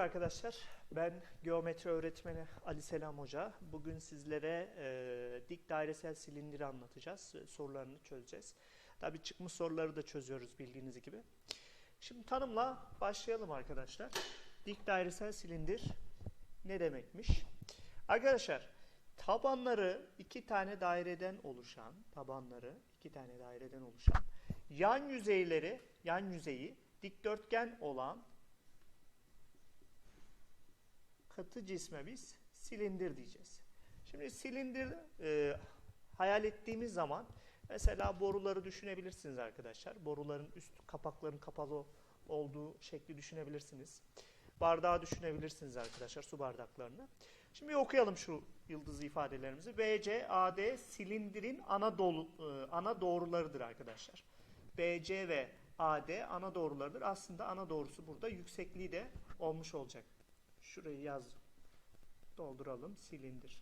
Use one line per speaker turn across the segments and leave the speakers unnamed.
Merhaba arkadaşlar. Ben geometri öğretmeni Ali Selam Hoca. Bugün sizlere e, dik dairesel silindiri anlatacağız. E, Sorularını çözeceğiz. Tabii çıkmış soruları da çözüyoruz bildiğiniz gibi. Şimdi tanımla başlayalım arkadaşlar. Dik dairesel silindir ne demekmiş? Arkadaşlar tabanları iki tane daireden oluşan, tabanları iki tane daireden oluşan, yan yüzeyleri, yan yüzeyi dikdörtgen olan katı cisme biz silindir diyeceğiz. Şimdi silindir e, hayal ettiğimiz zaman mesela boruları düşünebilirsiniz arkadaşlar. Boruların üst kapakların kapalı olduğu şekli düşünebilirsiniz. Bardağı düşünebilirsiniz arkadaşlar su bardaklarını. Şimdi okuyalım şu yıldızlı ifadelerimizi. BC, AD silindirin ana, dolu, e, ana doğrularıdır arkadaşlar. BC ve AD ana doğrularıdır. Aslında ana doğrusu burada yüksekliği de olmuş olacak. Şurayı yaz. Dolduralım. Silindir.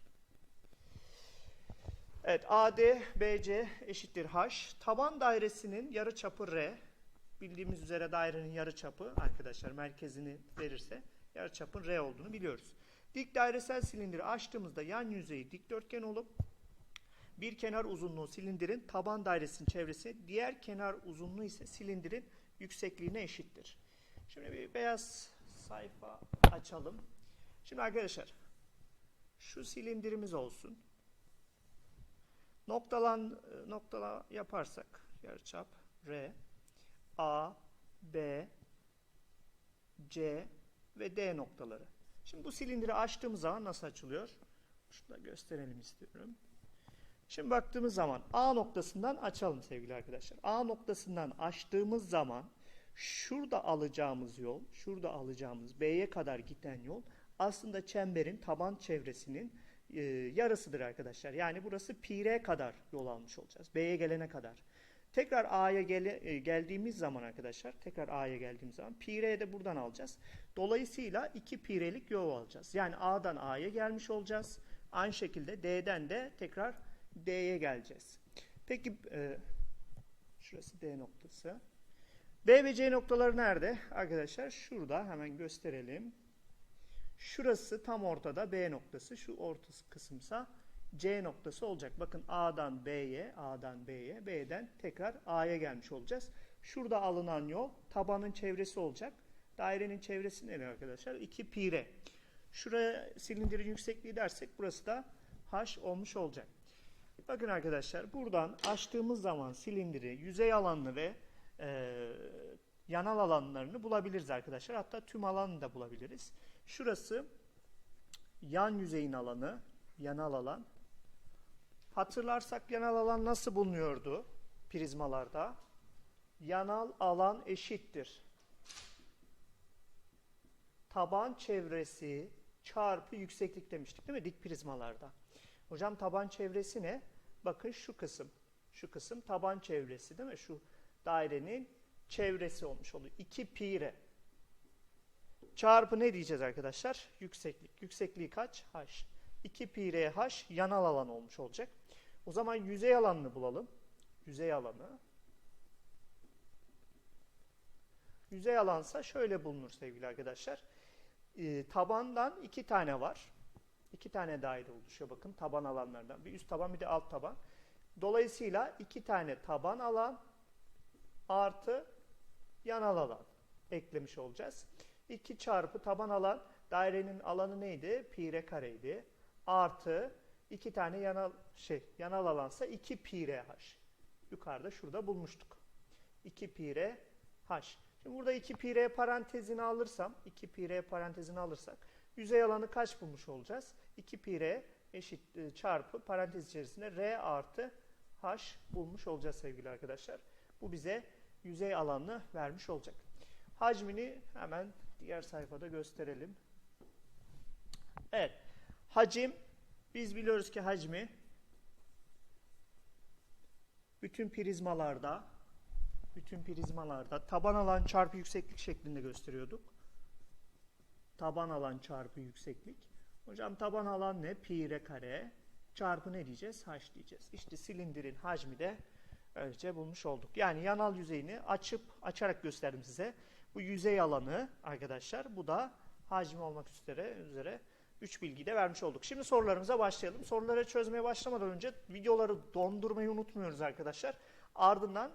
Evet. AD, BC eşittir H. Taban dairesinin yarıçapı R. Bildiğimiz üzere dairenin yarıçapı arkadaşlar merkezini verirse yarıçapın R olduğunu biliyoruz. Dik dairesel silindiri açtığımızda yan yüzeyi dikdörtgen olup bir kenar uzunluğu silindirin taban dairesinin çevresi, diğer kenar uzunluğu ise silindirin yüksekliğine eşittir. Şimdi bir beyaz sayfa açalım. Şimdi arkadaşlar şu silindirimiz olsun. Noktalan noktala yaparsak yarıçap R A B C ve D noktaları. Şimdi bu silindiri açtığımız zaman nasıl açılıyor? Şunu da gösterelim istiyorum. Şimdi baktığımız zaman A noktasından açalım sevgili arkadaşlar. A noktasından açtığımız zaman şurada alacağımız yol, şurada alacağımız B'ye kadar giden yol aslında çemberin taban çevresinin e, yarısıdır arkadaşlar. Yani burası pi r kadar yol almış olacağız. B'ye gelene kadar. Tekrar A'ya gele, e, geldiğimiz zaman arkadaşlar, tekrar A'ya geldiğimiz zaman pi r'yi de buradan alacağız. Dolayısıyla 2 pi r'lik yol alacağız. Yani A'dan A'ya gelmiş olacağız. Aynı şekilde D'den de tekrar D'ye geleceğiz. Peki e, şurası D noktası. B ve C noktaları nerede? Arkadaşlar şurada hemen gösterelim. Şurası tam ortada B noktası. Şu ortası kısımsa C noktası olacak. Bakın A'dan B'ye, A'dan B'ye, B'den tekrar A'ya gelmiş olacağız. Şurada alınan yol tabanın çevresi olacak. Dairenin çevresi ne arkadaşlar? 2 pi r. Şuraya silindirin yüksekliği dersek burası da h olmuş olacak. Bakın arkadaşlar buradan açtığımız zaman silindiri yüzey alanını ve e, yanal alanlarını bulabiliriz arkadaşlar. Hatta tüm alanı da bulabiliriz. Şurası yan yüzeyin alanı, yanal alan. Hatırlarsak yanal alan nasıl bulunuyordu prizmalarda? Yanal alan eşittir. Taban çevresi çarpı yükseklik demiştik değil mi dik prizmalarda? Hocam taban çevresi ne? Bakın şu kısım. Şu kısım taban çevresi değil mi? Şu dairenin çevresi olmuş oluyor. 2 pi r. Çarpı ne diyeceğiz arkadaşlar? Yükseklik. Yüksekliği kaç? H. 2 pi r h yanal alan olmuş olacak. O zaman yüzey alanını bulalım. Yüzey alanı. Yüzey alansa şöyle bulunur sevgili arkadaşlar. Ee, tabandan iki tane var. İki tane daire oluşuyor bakın taban alanlardan. Bir üst taban bir de alt taban. Dolayısıyla iki tane taban alan artı yanal alan eklemiş olacağız. 2 çarpı taban alan dairenin alanı neydi? Pi r kareydi. Artı 2 tane yanal şey yanal alansa 2 pi r h. Yukarıda şurada bulmuştuk. 2 pi r h. Şimdi burada 2 pi r parantezini alırsam 2 pi r parantezini alırsak yüzey alanı kaç bulmuş olacağız? 2 pi r eşit e, çarpı parantez içerisinde r artı h bulmuş olacağız sevgili arkadaşlar. Bu bize yüzey alanını vermiş olacak. Hacmini hemen diğer sayfada gösterelim. Evet. Hacim biz biliyoruz ki hacmi bütün prizmalarda bütün prizmalarda taban alan çarpı yükseklik şeklinde gösteriyorduk. Taban alan çarpı yükseklik. Hocam taban alan ne? Pi r kare çarpı ne diyeceğiz? H diyeceğiz. İşte silindirin hacmi de Böylece bulmuş olduk. Yani yanal yüzeyini açıp açarak gösterdim size. Bu yüzey alanı arkadaşlar. Bu da hacmi olmak üzere üzere 3 bilgiyi de vermiş olduk. Şimdi sorularımıza başlayalım. Soruları çözmeye başlamadan önce videoları dondurmayı unutmuyoruz arkadaşlar. Ardından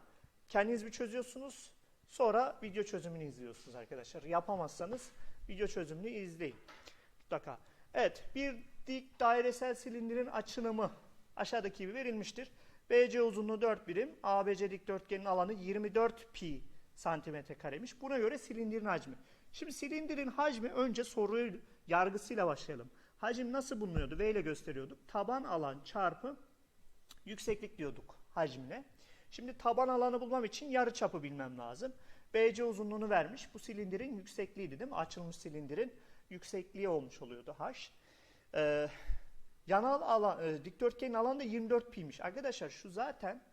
kendiniz bir çözüyorsunuz. Sonra video çözümünü izliyorsunuz arkadaşlar. Yapamazsanız video çözümünü izleyin. Mutlaka. Evet, bir dik dairesel silindirin açınımı aşağıdaki gibi verilmiştir. BC uzunluğu 4 birim, ABC dikdörtgenin alanı 24 pi santimetre karemiş. Buna göre silindirin hacmi. Şimdi silindirin hacmi önce soruyu yargısıyla başlayalım. Hacim nasıl bulunuyordu? V ile gösteriyorduk. Taban alan çarpı yükseklik diyorduk hacmine. Şimdi taban alanı bulmam için yarı çapı bilmem lazım. BC uzunluğunu vermiş. Bu silindirin yüksekliğiydi değil mi? Açılmış silindirin yüksekliği olmuş oluyordu h. Ee, yanal alan, e, dikdörtgenin alanı da 24 pi'miş. Arkadaşlar şu zaten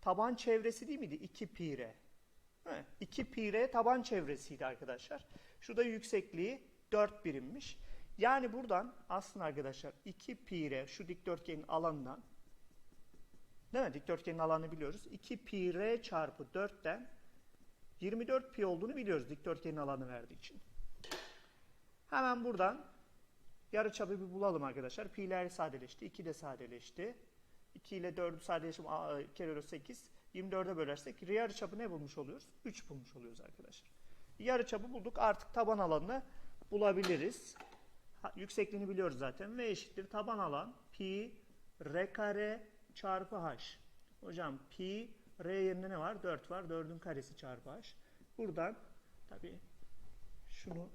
taban çevresi değil miydi? 2 pi r. He, 2 pi r taban çevresiydi arkadaşlar. Şurada yüksekliği 4 birimmiş. Yani buradan aslında arkadaşlar 2 pi r şu dikdörtgenin alanından değil mi? Dikdörtgenin alanını biliyoruz. 2 pi r çarpı 4'ten 24 pi olduğunu biliyoruz dikdörtgenin alanı verdiği için. Hemen buradan yarıçapı bir bulalım arkadaşlar. Pi'ler sadeleşti. 2 de sadeleşti. 2 ile 4'ü sadeleştim. A, kere bölü 8. 24'e bölersek yarıçapı ne bulmuş oluyoruz? 3 bulmuş oluyoruz arkadaşlar. Yarıçapı bulduk. Artık taban alanını bulabiliriz. Yüksekliğini biliyoruz zaten. V eşittir taban alan pi r kare çarpı h. Hocam pi r yerine ne var? 4 var. 4'ün karesi çarpı h. Buradan tabii şunu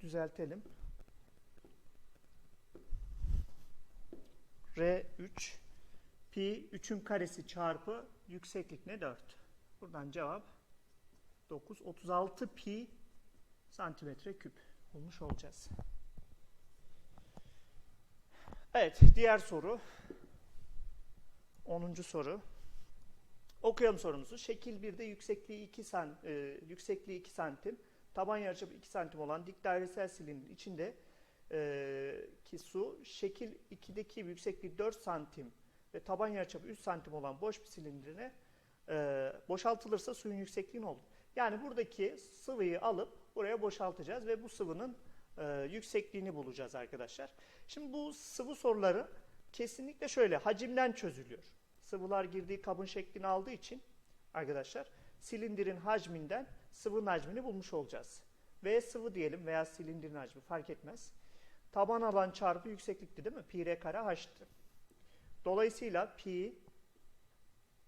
düzeltelim. R3 pi 3'ün karesi çarpı yükseklik ne 4. Buradan cevap 9 36 pi santimetre küp bulmuş olacağız. Evet, diğer soru. 10. soru. Okuyalım sorumuzu. Şekil 1'de yüksekliği 2 san, e, yüksekliği 2 santim, taban yarıçapı 2 santim olan dik dairesel silindirin içinde e, ki su şekil 2'deki yüksekliği 4 santim ve taban yarıçapı 3 santim olan boş bir silindirine e, boşaltılırsa suyun yüksekliği ne olur? Yani buradaki sıvıyı alıp buraya boşaltacağız ve bu sıvının e, yüksekliğini bulacağız arkadaşlar. Şimdi bu sıvı soruları kesinlikle şöyle hacimden çözülüyor. Sıvılar girdiği kabın şeklini aldığı için arkadaşlar silindirin hacminden sıvının hacmini bulmuş olacağız. V sıvı diyelim veya silindirin hacmi fark etmez. Taban alan çarpı yükseklikti değil mi? Pi r kare h'tı. Dolayısıyla pi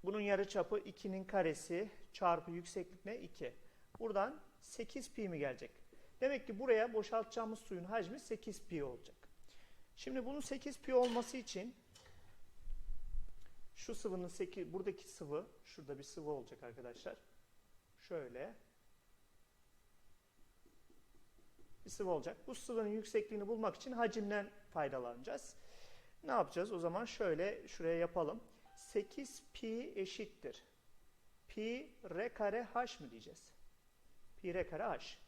bunun yarıçapı 2'nin karesi çarpı yükseklik ne? 2. Buradan 8 pi mi gelecek? Demek ki buraya boşaltacağımız suyun hacmi 8 pi olacak. Şimdi bunun 8 pi olması için şu sıvının 8, buradaki sıvı, şurada bir sıvı olacak arkadaşlar. Şöyle. Bir sıvı olacak. Bu sıvının yüksekliğini bulmak için hacimden faydalanacağız. Ne yapacağız? O zaman şöyle şuraya yapalım. 8 pi eşittir. Pi r kare h mı diyeceğiz? Pi r kare h.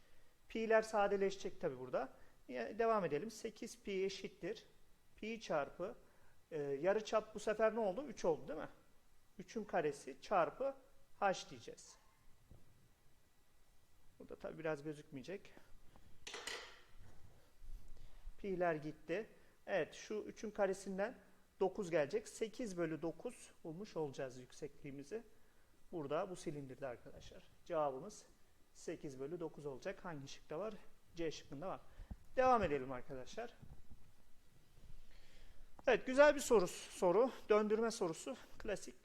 Pi'ler sadeleşecek tabi burada. Devam edelim. 8 pi eşittir. Pi çarpı e, yarı çap bu sefer ne oldu? 3 oldu değil mi? 3'ün karesi çarpı h diyeceğiz. Burada tabi biraz gözükmeyecek. Pi'ler gitti. Evet şu 3'ün karesinden 9 gelecek. 8 bölü 9 bulmuş olacağız yüksekliğimizi. Burada bu silindirde arkadaşlar. Cevabımız 8 bölü 9 olacak. Hangi şıkta var? C şıkkında var. Devam edelim arkadaşlar. Evet güzel bir soru. soru. Döndürme sorusu. Klasik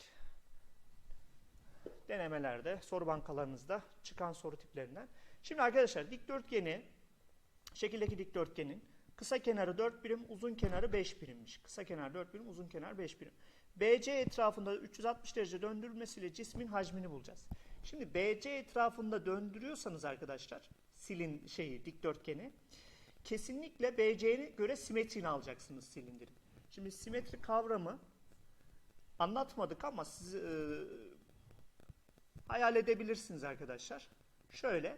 denemelerde, soru bankalarınızda çıkan soru tiplerinden. Şimdi arkadaşlar dikdörtgeni, şekildeki dikdörtgenin kısa kenarı 4 birim, uzun kenarı 5 birimmiş. Kısa kenar 4 birim, uzun kenar 5 birim. BC etrafında 360 derece döndürülmesiyle cismin hacmini bulacağız. Şimdi BC etrafında döndürüyorsanız arkadaşlar silin şeyi dikdörtgeni kesinlikle BC'ye göre simetrini alacaksınız silindirin. Şimdi simetri kavramı anlatmadık ama siz e, hayal edebilirsiniz arkadaşlar. Şöyle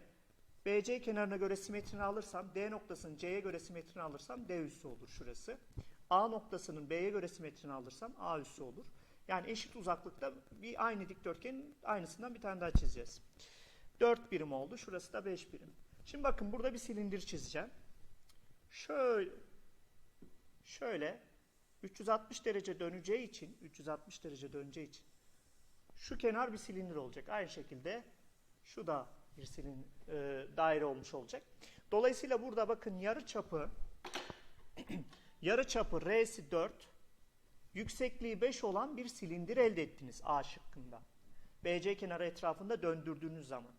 BC kenarına göre simetrini alırsam D noktasının C'ye göre simetrini alırsam D üssü olur şurası. A noktasının B'ye göre simetrini alırsam A üssü olur. Yani eşit uzaklıkta bir aynı dikdörtgenin aynısından bir tane daha çizeceğiz. 4 birim oldu. Şurası da 5 birim. Şimdi bakın burada bir silindir çizeceğim. Şöyle şöyle 360 derece döneceği için 360 derece döneceği için şu kenar bir silindir olacak. Aynı şekilde şu da bir silin e, daire olmuş olacak. Dolayısıyla burada bakın yarı çapı yarı çapı R'si 4 yüksekliği 5 olan bir silindir elde ettiniz A şıkkında. BC kenarı etrafında döndürdüğünüz zaman.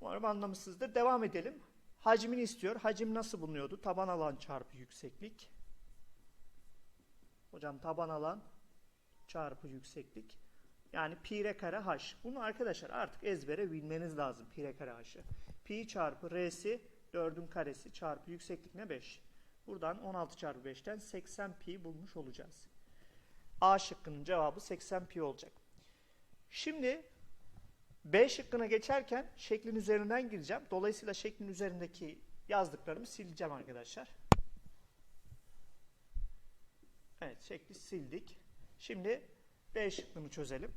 Umarım anlamışsınızdır. Devam edelim. Hacmini istiyor. Hacim nasıl bulunuyordu? Taban alan çarpı yükseklik. Hocam taban alan çarpı yükseklik. Yani pi r kare h. Bunu arkadaşlar artık ezbere bilmeniz lazım pi r kare h'ı. Pi çarpı r'si 4'ün karesi çarpı yükseklik ne 5. Buradan 16 çarpı 5'ten 80 pi bulmuş olacağız. A şıkkının cevabı 80 pi olacak. Şimdi B şıkkına geçerken şeklin üzerinden gireceğim. Dolayısıyla şeklin üzerindeki yazdıklarımı sileceğim arkadaşlar. Evet şekli sildik. Şimdi B şıkkını çözelim.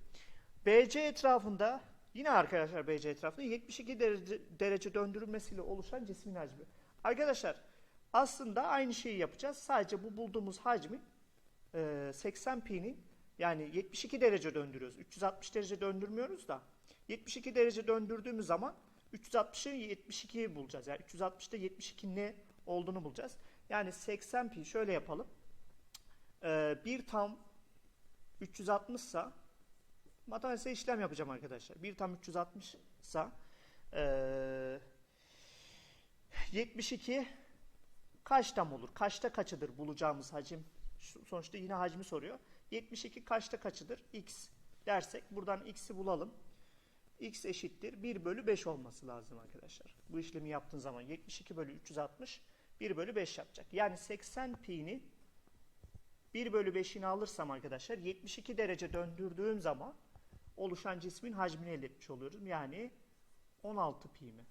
BC etrafında yine arkadaşlar BC etrafında 72 derece, derece döndürülmesiyle oluşan cismin hacmi. Arkadaşlar aslında aynı şeyi yapacağız. Sadece bu bulduğumuz hacmin e, 80 pi'nin yani 72 derece döndürüyoruz. 360 derece döndürmüyoruz da 72 derece döndürdüğümüz zaman 360'ı 72'yi bulacağız. Yani 360'da 72 ne olduğunu bulacağız. Yani 80 pi şöyle yapalım. Ee, bir tam 360 sa matematiksel işlem yapacağım arkadaşlar. Bir tam 360 sa ee, 72 kaç tam olur? Kaçta kaçıdır bulacağımız hacim? Sonuçta yine hacmi soruyor. 72 kaçta kaçıdır? X dersek buradan x'i bulalım. x eşittir 1 bölü 5 olması lazım arkadaşlar. Bu işlemi yaptığın zaman 72 bölü 360 1 bölü 5 yapacak. Yani 80 pi'ni 1 bölü 5'ini alırsam arkadaşlar 72 derece döndürdüğüm zaman oluşan cismin hacmini elde etmiş oluyoruz. Yani 16 pi mi?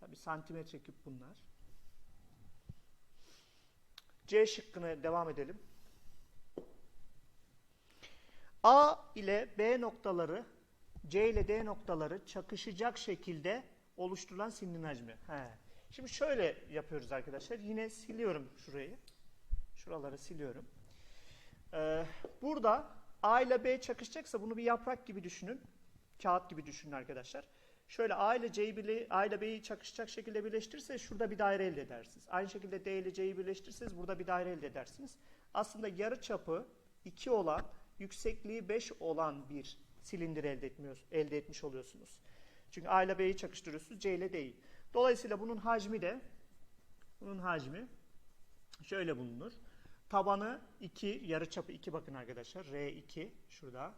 Tabi santimetre küp bunlar. C şıkkına devam edelim. A ile B noktaları C ile D noktaları çakışacak şekilde oluşturulan silinin hacmi. He. Şimdi şöyle yapıyoruz arkadaşlar. Yine siliyorum şurayı. Şuraları siliyorum. Ee, burada A ile B çakışacaksa bunu bir yaprak gibi düşünün. Kağıt gibi düşünün arkadaşlar. Şöyle A ile C'yi A ile B'yi çakışacak şekilde birleştirirseniz şurada bir daire elde edersiniz. Aynı şekilde D ile C'yi birleştirirseniz burada bir daire elde edersiniz. Aslında yarı çapı 2 olan, yüksekliği 5 olan bir silindir elde, etmiyor, elde etmiş oluyorsunuz. Çünkü A ile B'yi çakıştırıyorsunuz, C ile D'yi. Dolayısıyla bunun hacmi de bunun hacmi şöyle bulunur. Tabanı 2, yarıçapı 2 bakın arkadaşlar. R2 şurada.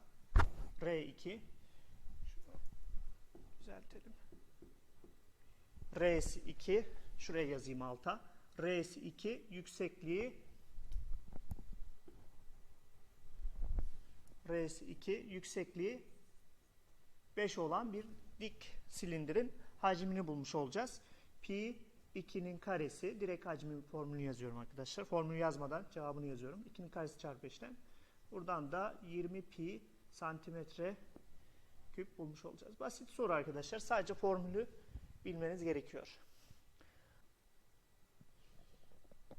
R2 düzeltelim. R'si 2 şuraya yazayım alta. R'si 2 yüksekliği R'si 2 yüksekliği 5 olan bir dik silindirin hacmini bulmuş olacağız. Pi 2'nin karesi direkt hacmin formülünü yazıyorum arkadaşlar. Formülü yazmadan cevabını yazıyorum. 2'nin karesi çarpı 5'ten. Buradan da 20 pi santimetre küp bulmuş olacağız. Basit soru arkadaşlar. Sadece formülü bilmeniz gerekiyor.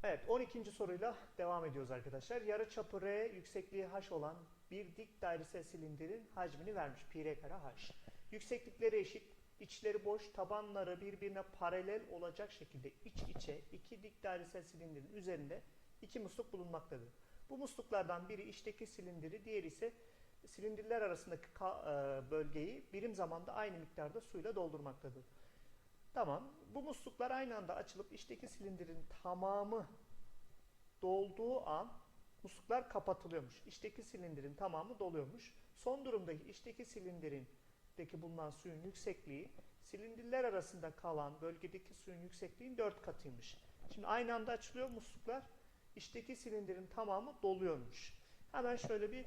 Evet 12. soruyla devam ediyoruz arkadaşlar. Yarı çapı R, yüksekliği H olan bir dik dairesel silindirin hacmini vermiş. Pi R kare H. Yükseklikleri eşit, içleri boş, tabanları birbirine paralel olacak şekilde iç içe iki dik dairesel silindirin üzerinde iki musluk bulunmaktadır. Bu musluklardan biri içteki silindiri, diğeri ise silindirler arasındaki bölgeyi birim zamanda aynı miktarda suyla doldurmaktadır. Tamam. Bu musluklar aynı anda açılıp içteki silindirin tamamı dolduğu an musluklar kapatılıyormuş. İçteki silindirin tamamı doluyormuş. Son durumda içteki silindirindeki bulunan suyun yüksekliği silindirler arasında kalan bölgedeki suyun yüksekliğinin 4 katıymış. Şimdi aynı anda açılıyor musluklar. İçteki silindirin tamamı doluyormuş. Hemen şöyle bir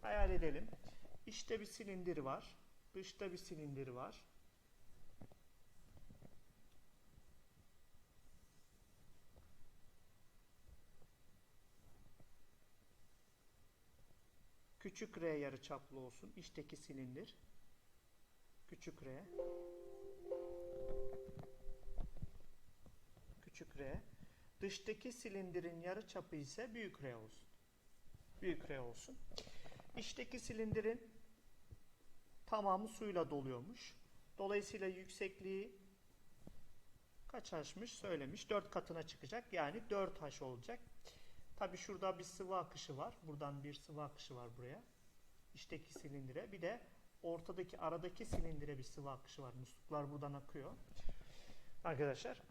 hayal edelim. İçte bir silindir var. Dışta bir silindir var. Küçük r yarıçaplı olsun. İçteki silindir. Küçük R. Küçük R. Dıştaki silindirin yarıçapı ise büyük R olsun. Büyük R olsun. İçteki silindirin tamamı suyla doluyormuş. Dolayısıyla yüksekliği kaç haşmış söylemiş. 4 katına çıkacak. Yani 4 haş olacak. Tabi şurada bir sıvı akışı var. Buradan bir sıvı akışı var buraya. İçteki silindire. Bir de ortadaki aradaki silindire bir sıvı akışı var. Musluklar buradan akıyor. Arkadaşlar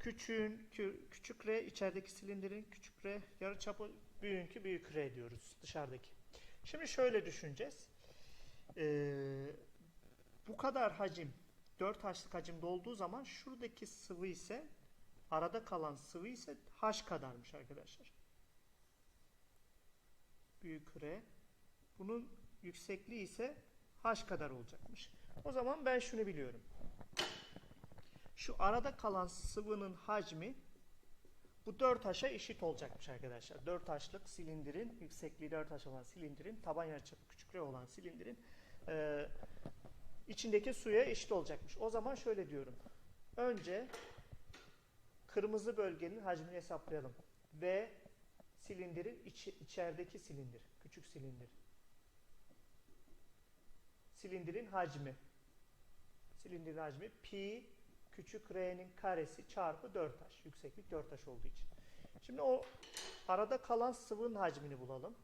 küçüğün kü- küçük R içerideki silindirin küçük R yarıçapı büyüğünki büyük R diyoruz dışarıdaki. Şimdi şöyle düşüneceğiz. Ee, bu kadar hacim 4 haşlık hacimde olduğu zaman şuradaki sıvı ise arada kalan sıvı ise H kadarmış arkadaşlar. Büyük R. Bunun yüksekliği ise H kadar olacakmış. O zaman ben şunu biliyorum. Şu arada kalan sıvının hacmi bu 4 haşa eşit olacakmış arkadaşlar. 4 haşlık silindirin yüksekliği 4 haş olan silindirin taban yarıçapı küçük R olan silindirin e, içindeki suya eşit olacakmış. O zaman şöyle diyorum. Önce kırmızı bölgenin hacmini hesaplayalım. V silindirin içi, içerideki silindir. Küçük silindir. Silindirin hacmi. Silindirin hacmi pi küçük r'nin karesi çarpı 4h. Yükseklik 4h olduğu için. Şimdi o arada kalan sıvının hacmini bulalım.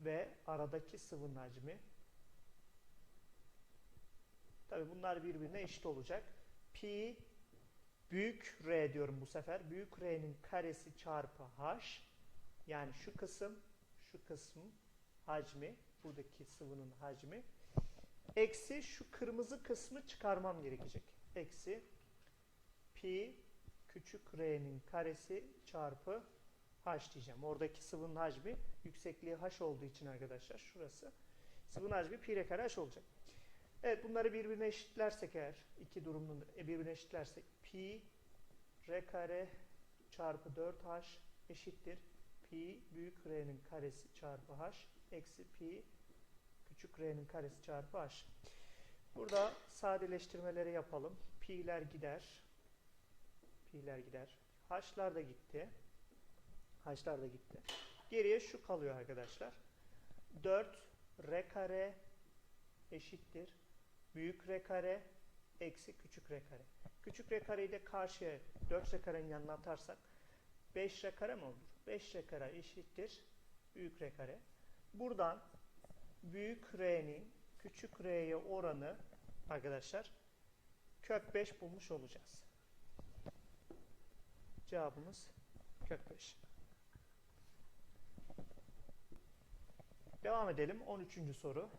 Ve aradaki sıvının hacmi. Tabi bunlar birbirine eşit olacak. Pi büyük R diyorum bu sefer. Büyük R'nin karesi çarpı H. Yani şu kısım, şu kısım hacmi, buradaki sıvının hacmi. Eksi şu kırmızı kısmı çıkarmam gerekecek. Eksi pi küçük R'nin karesi çarpı H diyeceğim. Oradaki sıvının hacmi yüksekliği H olduğu için arkadaşlar şurası. Sıvının hacmi pi R kare H olacak. Evet bunları birbirine eşitlersek eğer iki durumunu birbirine eşitlersek pi r kare çarpı 4h eşittir pi büyük r'nin karesi çarpı h eksi pi küçük r'nin karesi çarpı h. Burada sadeleştirmeleri yapalım. Pi'ler gider. Pi'ler gider. H'lar da gitti. H'lar da gitti. Geriye şu kalıyor arkadaşlar. 4 r kare eşittir. Büyük r kare eksi küçük r kare. Küçük r kareyi de karşıya 4 r karenin yanına atarsak 5 r kare mi olur? 5 r kare eşittir. Büyük r kare. Buradan büyük r'nin küçük r'ye oranı arkadaşlar kök 5 bulmuş olacağız. Cevabımız kök 5. Devam edelim. 13. soru.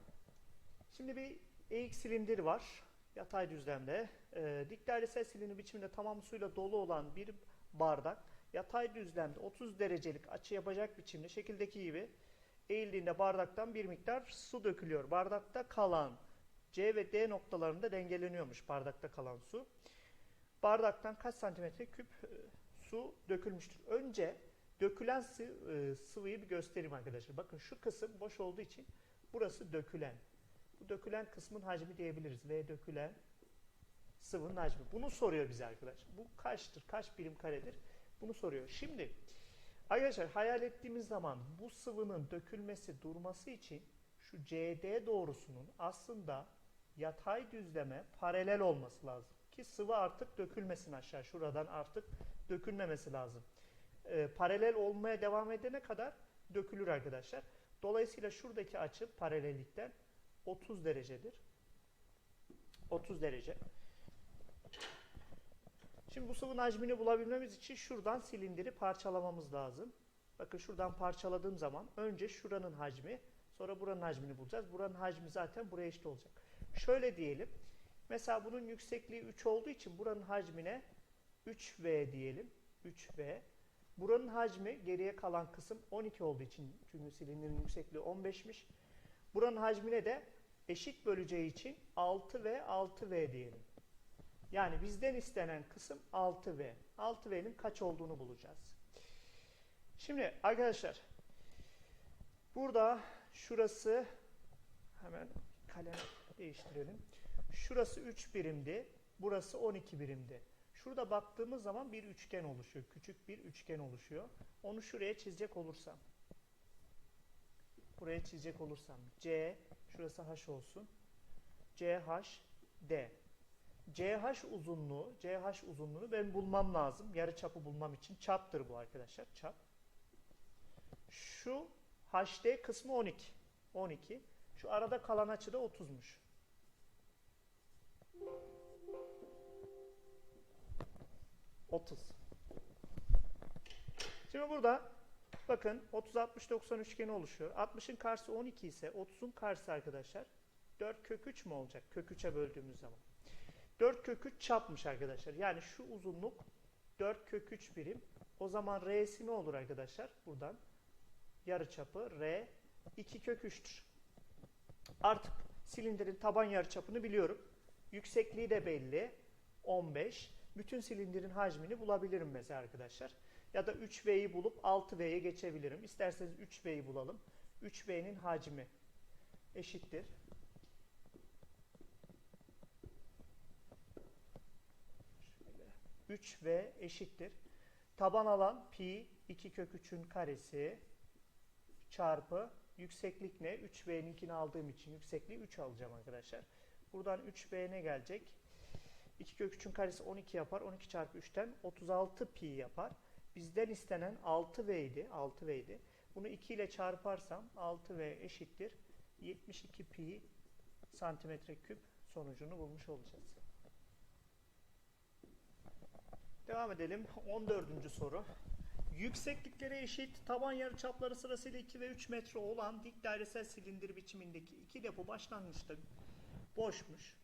Şimdi bir eğik silindir var. Yatay düzlemde. E, dik dairesel silindir biçiminde tamam suyla dolu olan bir bardak yatay düzlemde 30 derecelik açı yapacak biçimde şekildeki gibi eğildiğinde bardaktan bir miktar su dökülüyor. Bardakta kalan C ve D noktalarında dengeleniyormuş bardakta kalan su. Bardaktan kaç santimetre küp e, su dökülmüştür? Önce dökülen e, sıvıyı bir göstereyim arkadaşlar. Bakın şu kısım boş olduğu için burası dökülen. Bu dökülen kısmın hacmi diyebiliriz. V dökülen sıvının hacmi. Bunu soruyor bize arkadaşlar. Bu kaçtır? Kaç birim karedir? Bunu soruyor. Şimdi arkadaşlar hayal ettiğimiz zaman bu sıvının dökülmesi durması için şu CD doğrusunun aslında yatay düzleme paralel olması lazım. Ki sıvı artık dökülmesin aşağı. Şuradan artık dökülmemesi lazım. Ee, paralel olmaya devam edene kadar dökülür arkadaşlar. Dolayısıyla şuradaki açı paralellikten 30 derecedir. 30 derece. Şimdi bu sıvının hacmini bulabilmemiz için şuradan silindiri parçalamamız lazım. Bakın şuradan parçaladığım zaman önce şuranın hacmi, sonra buranın hacmini bulacağız. Buranın hacmi zaten buraya eşit olacak. Şöyle diyelim. Mesela bunun yüksekliği 3 olduğu için buranın hacmine 3V diyelim. 3V. Buranın hacmi geriye kalan kısım 12 olduğu için çünkü silindirin yüksekliği 15'miş. Buranın hacmine de eşit böleceği için 6 ve 6V diyelim. Yani bizden istenen kısım 6V. 6V'nin kaç olduğunu bulacağız. Şimdi arkadaşlar burada şurası hemen kalem değiştirelim. Şurası 3 birimdi. Burası 12 birimdi. Şurada baktığımız zaman bir üçgen oluşuyor. Küçük bir üçgen oluşuyor. Onu şuraya çizecek olursam. Buraya çizecek olursam. C, şurası H olsun. CH, D. CH uzunluğu, CH uzunluğunu ben bulmam lazım. Yarı çapı bulmam için. Çaptır bu arkadaşlar. Çap. Şu HD kısmı 12. 12. Şu arada kalan açı da 30'muş. Otuz. Şimdi burada bakın 30 60 90 üçgeni oluşuyor. 60'ın karşısı 12 ise 30'un karşısı arkadaşlar 4 kök 3 mü olacak? Kök 3'e böldüğümüz zaman. 4 kök 3 çapmış arkadaşlar. Yani şu uzunluk 4 kök 3 birim. O zaman R'si ne olur arkadaşlar? Buradan yarıçapı R 2 kök 3'tür. Artık silindirin taban yarıçapını biliyorum. Yüksekliği de belli. 15. Bütün silindirin hacmini bulabilirim mesela arkadaşlar. Ya da 3V'yi bulup 6V'ye geçebilirim. İsterseniz 3V'yi bulalım. 3V'nin hacmi eşittir. Şöyle. 3V eşittir. Taban alan pi 2 kök 3'ün karesi çarpı yükseklik ne? 3V'ninkini aldığım için yüksekliği 3 alacağım arkadaşlar. Buradan 3V ne gelecek? 2 kök 3'ün karesi 12 yapar. 12 çarpı 3'ten 36 pi yapar. Bizden istenen 6V idi. 6V idi. Bunu 2 ile çarparsam 6V eşittir. 72 pi santimetre küp sonucunu bulmuş olacağız. Devam edelim. 14. soru. Yükseklikleri eşit, taban yarıçapları sırasıyla 2 ve 3 metre olan dik dairesel silindir biçimindeki iki depo başlangıçta boşmuş.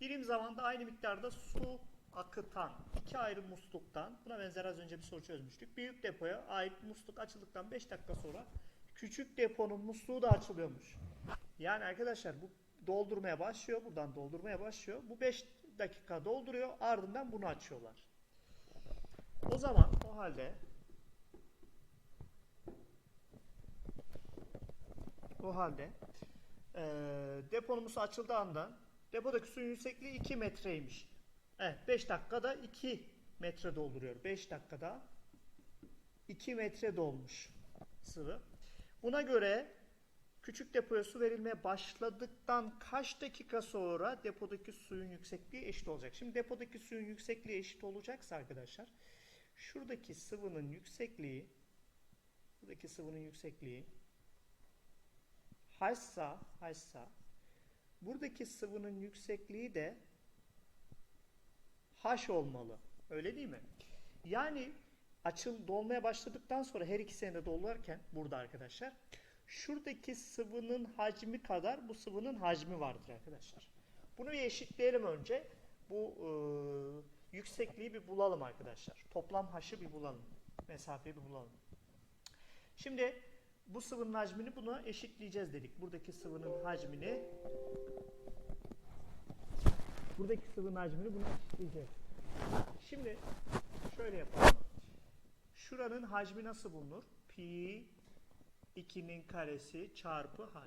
Birim zamanda aynı miktarda su akıtan iki ayrı musluktan, buna benzer az önce bir soru çözmüştük. Büyük depoya ait musluk açıldıktan 5 dakika sonra küçük deponun musluğu da açılıyormuş. Yani arkadaşlar bu doldurmaya başlıyor, buradan doldurmaya başlıyor. Bu 5 dakika dolduruyor, ardından bunu açıyorlar. O zaman o halde o halde e, deponumuz açıldığı anda depodaki suyun yüksekliği 2 metreymiş. Evet 5 dakikada 2 metre dolduruyor. 5 dakikada 2 metre dolmuş sıvı. Buna göre küçük depoya su verilmeye başladıktan kaç dakika sonra depodaki suyun yüksekliği eşit olacak? Şimdi depodaki suyun yüksekliği eşit olacaksa arkadaşlar şuradaki sıvının yüksekliği buradaki sıvının yüksekliği H'sa H'sa buradaki sıvının yüksekliği de H olmalı. Öyle değil mi? Yani açıl dolmaya başladıktan sonra her ikisini de dolarken burada arkadaşlar şuradaki sıvının hacmi kadar bu sıvının hacmi vardır arkadaşlar. Bunu bir eşitleyelim önce. Bu e, yüksekliği bir bulalım arkadaşlar. Toplam h'ı bir bulalım. Mesafeyi bir bulalım. Şimdi bu sıvının hacmini buna eşitleyeceğiz dedik. Buradaki sıvının hacmini buradaki sıvının hacmini buna eşitleyeceğiz. Şimdi şöyle yapalım. Şuranın hacmi nasıl bulunur? Pi 2'nin karesi çarpı h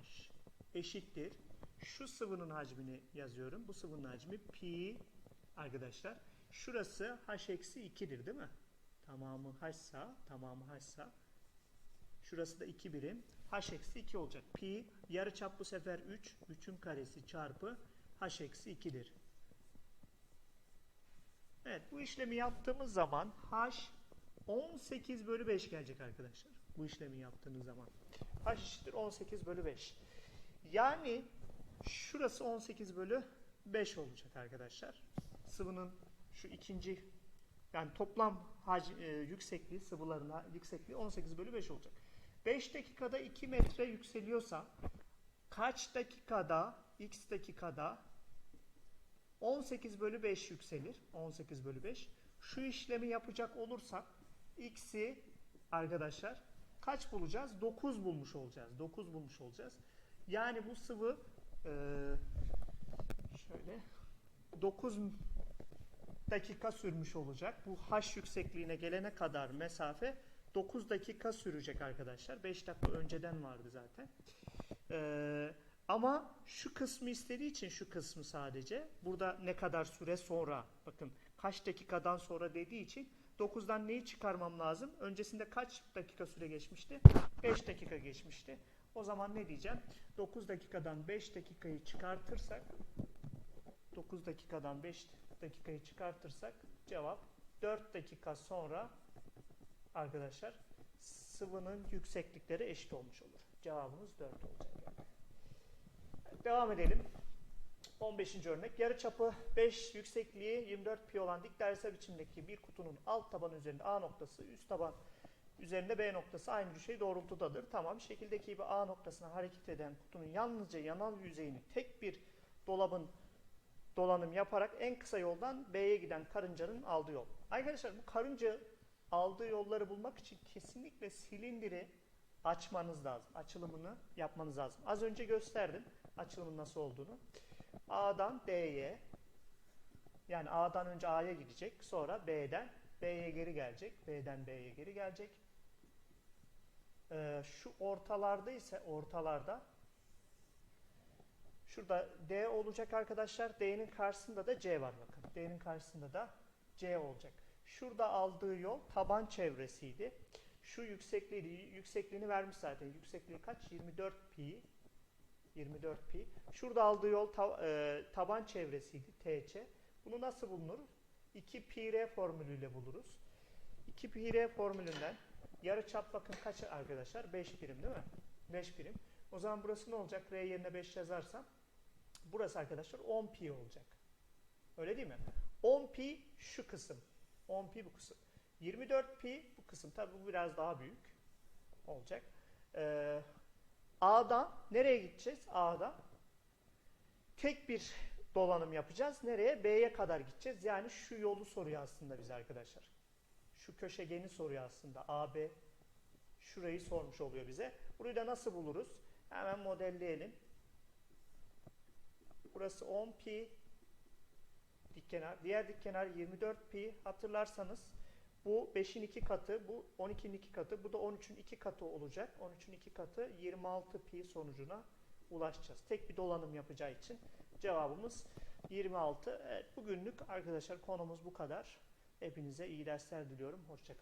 eşittir. Şu sıvının hacmini yazıyorum. Bu sıvının hacmi pi arkadaşlar. Şurası h eksi 2'dir değil mi? Tamamı h sa, tamamı h sa. Şurası da 2 birim. h eksi 2 olacak. Pi yarıçap bu sefer 3. 3'ün karesi çarpı h eksi 2'dir. Evet bu işlemi yaptığımız zaman h 18 bölü 5 gelecek arkadaşlar. Bu işlemi yaptığınız zaman. h eşittir 18 bölü 5. Yani şurası 18 bölü 5 olacak arkadaşlar. Sıvının şu ikinci yani toplam hacim, e, yüksekliği sıvıların yüksekliği 18 bölü 5 olacak. 5 dakikada 2 metre yükseliyorsa kaç dakikada x dakikada 18 bölü 5 yükselir. 18 bölü 5. Şu işlemi yapacak olursak x'i arkadaşlar kaç bulacağız? 9 bulmuş olacağız. 9 bulmuş olacağız. Yani bu sıvı e, şöyle 9 dakika sürmüş olacak. Bu h yüksekliğine gelene kadar mesafe 9 dakika sürecek arkadaşlar. 5 dakika önceden vardı zaten. Ee, Ama şu kısmı istediği için şu kısmı sadece. Burada ne kadar süre sonra bakın kaç dakikadan sonra dediği için 9'dan neyi çıkarmam lazım? Öncesinde kaç dakika süre geçmişti? 5 dakika geçmişti. O zaman ne diyeceğim? 9 dakikadan 5 dakikayı çıkartırsak 9 dakikadan 5 dakikayı çıkartırsak cevap 4 dakika sonra arkadaşlar sıvının yükseklikleri eşit olmuş olur. Cevabımız 4 olacak. yani. Devam edelim. 15. örnek. Yarıçapı 5, yüksekliği 24 pi olan dik daire biçimdeki bir kutunun alt taban üzerinde A noktası, üst taban üzerinde B noktası aynı düşey doğrultudadır. Tamam. Şekildeki gibi A noktasına hareket eden kutunun yalnızca yanal yüzeyini tek bir dolabın dolanım yaparak en kısa yoldan B'ye giden karıncanın aldığı yol. Arkadaşlar bu karınca aldığı yolları bulmak için kesinlikle silindiri açmanız lazım. Açılımını yapmanız lazım. Az önce gösterdim açılımın nasıl olduğunu. A'dan D'ye yani A'dan önce A'ya gidecek. Sonra B'den B'ye geri gelecek. B'den B'ye geri gelecek. Ee, şu ortalarda ise ortalarda şurada D olacak arkadaşlar. D'nin karşısında da C var bakın. D'nin karşısında da C olacak. Şurada aldığı yol taban çevresiydi. Şu yüksekliği, yüksekliğini vermiş zaten. Yüksekliği kaç? 24 pi. 24 pi. Şurada aldığı yol ta- e, taban çevresiydi TC. Bunu nasıl bulunur? 2 pi r formülüyle buluruz. 2 pi r formülünden yarı çap bakın kaç arkadaşlar? 5 birim değil mi? 5 birim. O zaman burası ne olacak? R yerine 5 yazarsam burası arkadaşlar 10 pi olacak. Öyle değil mi? 10 pi şu kısım. 10 pi bu kısım. 24 pi bu kısım. Tabi bu biraz daha büyük olacak. Ee, A'dan nereye gideceğiz? A'dan tek bir dolanım yapacağız. Nereye? B'ye kadar gideceğiz. Yani şu yolu soruyor aslında bize arkadaşlar. Şu köşegeni soruyor aslında. AB şurayı sormuş oluyor bize. Burayı da nasıl buluruz? Hemen modelleyelim. Burası 10 pi dik kenar. Diğer dik kenar 24 pi. Hatırlarsanız bu 5'in 2 katı, bu 12'nin 2 katı, bu da 13'ün 2 katı olacak. 13'ün 2 katı 26 pi sonucuna ulaşacağız. Tek bir dolanım yapacağı için cevabımız 26. Evet, bugünlük arkadaşlar konumuz bu kadar. Hepinize iyi dersler diliyorum. Hoşçakalın.